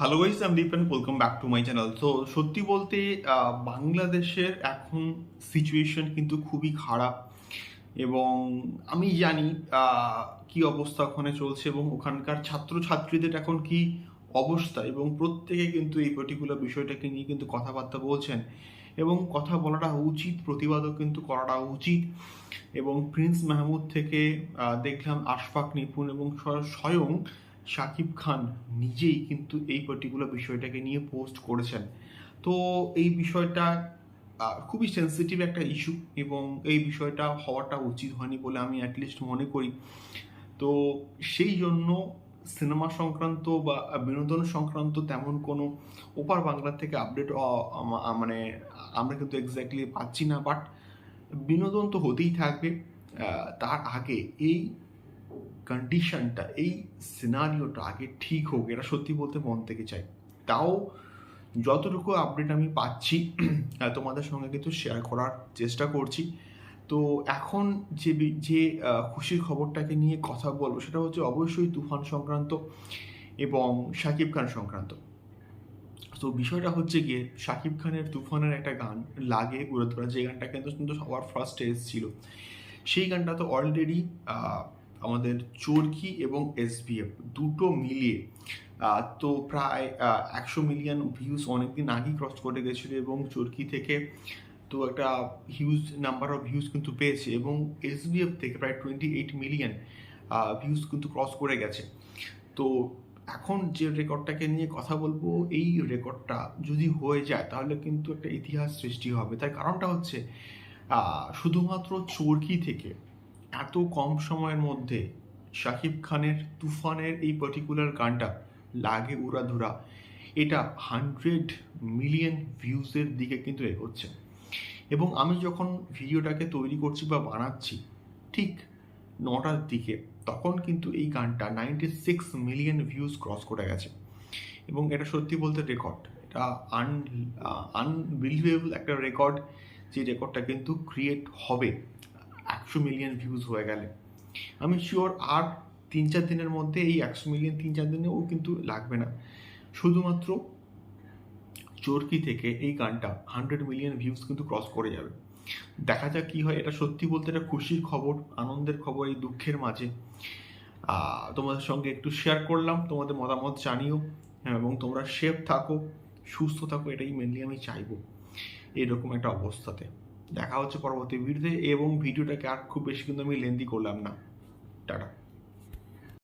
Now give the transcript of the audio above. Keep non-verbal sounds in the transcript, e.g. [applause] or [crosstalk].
Hello guys I am Deep and welcome back to my channel তো সত্যি বলতে বাংলাদেশের এখন সিচুয়েশন কিন্তু খুবই খারাপ। এবং আমি জানি কি অবস্থা ওখানে চলছে এবং ওখানকার ছাত্রছাত্রীদের এখন কি অবস্থা। এবং প্রত্যেকে কিন্তু এই পার্টিকুলার বিষয়টাকে নিয়ে কিন্তু কথাবার্তা বলছেন। এবং কথা বলাটা উচিত, প্রতিবাদও কিন্তু করাটা উচিত। এবং প্রিন্স মাহমুদ থেকে দেখলাম আশফাক, নিপুণ এবং স্ব- স্বয়ং শাকিব খান নিজেই কিন্তু এই পার্টিকুলার বিষয়টাকে নিয়ে পোস্ট করেছেন। তো এই বিষয়টা খুবই সেন্সিটিভ একটা ইস্যু এবং এই বিষয়টা হওয়াটা উচিত হয়নি বলে আমি অ্যাটলিস্ট মনে করি। তো সেই জন্য সিনেমা সংক্রান্ত বা বিনোদন সংক্রান্ত তেমন কোনো ওপার বাংলা থেকে আপডেট মানে আমরা কিন্তু এক্স্যাক্টলি পাচ্ছি না বাট বিনোদন তো হতেই থাকবে। তার আগে এই কন্ডিশনটা এই সিনারিওটা আগে ঠিক হোক, এটা সত্যি বলতে মন থেকে চাই। তাও যতটুকু আপডেট আমি পাচ্ছি [clears throat] তোমাদের সঙ্গে কিন্তু শেয়ার করার চেষ্টা করছি। তো এখন যে যে খুশির খবরটাকে নিয়ে কথা বলব, সেটা হচ্ছে অবশ্যই তুফান সংক্রান্ত এবং শাকিব খান সংক্রান্ত। তো বিষয়টা হচ্ছে গিয়ে, শাকিব খানের তুফানের একটা গান লাগে উড়াধুরা যে গানটা কিন্তু কিন্তু সবার ফার্স্টে এসেছিল। সেই গানটা তো অলরেডি আমাদের চরকি এবং এসবিএফ দুটো মিলিয়ে তো প্রায় একশো মিলিয়ন ভিউজ অনেকদিন আগেই ক্রস করে গেছিল এবং চরকি থেকে তো একটা হিউজ নাম্বার অফ ভিউজ কিন্তু পেয়েছে এবং এসবিএফ থেকে প্রায় টোয়েন্টি এইট মিলিয়ন ভিউজ কিন্তু ক্রস করে গেছে। তো এখন যে রেকর্ডটাকে নিয়ে কথা বলব, এই রেকর্ডটা যদি হয়ে যায় তাহলে কিন্তু একটা ইতিহাস সৃষ্টি হবে। তার কারণটা হচ্ছে শুধুমাত্র চরকি থেকে এত কম সময়ের মধ্যে শাকিব খানের তুফানের এই পার্টিকুলার গানটা লাগে উড়াধুরা, এটা হান্ড্রেড মিলিয়ন ভিউজের দিকে কিন্তু এগোচ্ছে। এবং আমি যখন ভিডিওটাকে তৈরি করছি বা বানাচ্ছি, ঠিক নটার দিকে, তখন কিন্তু এই গানটা ninety six million views cross করে গেছে। এবং এটা সত্যি বলতে রেকর্ড এটা আন আনবিলিভেবল একটা রেকর্ড যে রেকর্ডটা কিন্তু ক্রিয়েট হবে। একশো মিলিয়ন ভিউজ হয়ে গেলে। আমি শিওর আর তিন চার দিনের মধ্যে এই একশো মিলিয়ন তিন চার দিনেও কিন্তু লাগবে না। শুধুমাত্র চরকি থেকে এই গানটা হান্ড্রেড মিলিয়ন ভিউজ কিন্তু ক্রস করে যাবে। দেখা যাক কি হয়, এটা সত্যি বলতে এটা খুশির খবর, আনন্দের খবর, এই দুঃখের মাঝে। তোমাদের সঙ্গে একটু শেয়ার করলাম, তোমাদের মতামত জানিও, এবং তোমরা সেফ থাকো, সুস্থ থাকো, এটাই মেনলি আমি চাইব। এরকম একটা অবস্থাতে। দেখা হচ্ছে পরবর্তী ভিডিওতে এবং ভিডিওটাকে আর খুব বেশি কিন্তু আমি লেন্দি করলাম না। টাটা।